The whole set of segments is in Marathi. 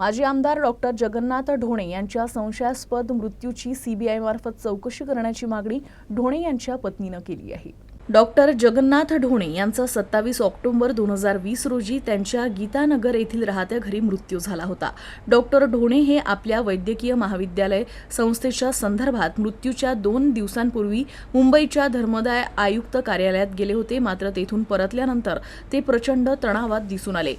माजी आमदार डॉक्टर जगन्नाथ ढोणे यांच्या संशयास्पद मृत्यूची सीबीआय मार्फत चौकशी करण्याची मागणी ढोणे यांच्या पत्नीनं केली आहे. डॉक्टर जगन्नाथ ढोणे यांचा सत्तावीस ऑक्टोबर दोन हजार वीस रोजी त्यांच्या गीतानगर येथील राहत्या घरी मृत्यू झाला होता. डॉक्टर ढोणे हे आपल्या वैद्यकीय महाविद्यालय संस्थेच्या संदर्भात मृत्यूच्या दोन दिवसांपूर्वी मुंबईच्या धर्मदाय आयुक्त कार्यालयात गेले होते मात्र तेथून परतल्यानंतर ते प्रचंड तणावात दिसून आले.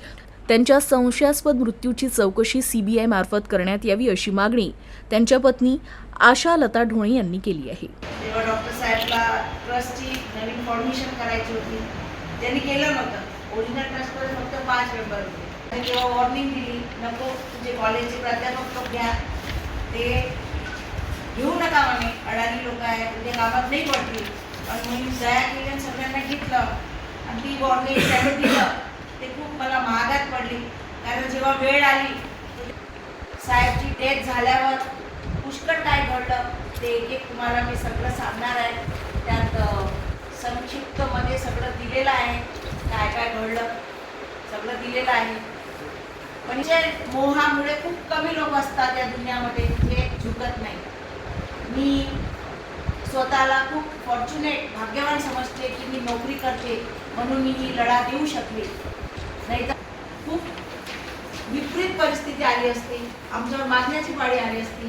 त्यांच्या संशयास्पद मृत्यूची चौकशी सीबीआय मार्फत करण्यात यावी अशी मागणी त्यांच्या पत्नी आशा लता ढोणे यांनी केली आहे. डॉक्टर साहेबला ट्रस्टची नवीन फॉर्मेशन करायची होती. त्यांनी केलं नव्हतं. ओरिजिनल फक्त पाच मेंबर होते. तेव्हा वॉर्निंग दिली नको तुझे कॉलेजचे प्राध्यापक लोक घ्या. ते घेऊ नका म्हणे. अडाणी लोक आहे तुझ्या कामात नाही पडतील. पण मी दया केल्या सगळ्यांना घेतलं. आणि ती वॉर्निंग खूप मला महागात पडली. कारण जेव्हा वेळ आली साहेबची डेथ झाल्यावर पुष्कळ काय घडलं ते एक एक तुम्हाला मी सगळं सांगणार आहे. त्यात संक्षिप्तमध्ये सगळं दिलेलं आहे. काय काय घडलं सगळं दिलेलं आहे. म्हणजे मोहामुळे खूप कमी लोक असतात या दुनियामध्ये जे झुकत नाही. मी स्वतःला खूप फॉर्च्युनेट भाग्यवान समजते की मी नोकरी करते म्हणून मी ही लढा देऊ शकले. नाही तर खूप विपरीत परिस्थिती आली असती आमच्यावर मागण्याची पाळी आली असती.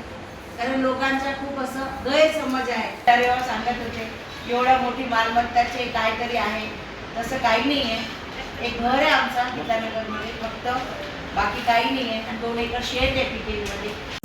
कारण लोकांचा खूप असं गैरसमज आहे त्यावेळेवर सांगत होते एवढ्या मोठी मालमत्ताचे काहीतरी आहे. तसं काही नाही आहे एक घर आहे आमचा गीतानगरमध्ये. फक्त बाकी काही नाही आहे आणि दोन एकर शेत आहे पिकेरीमध्ये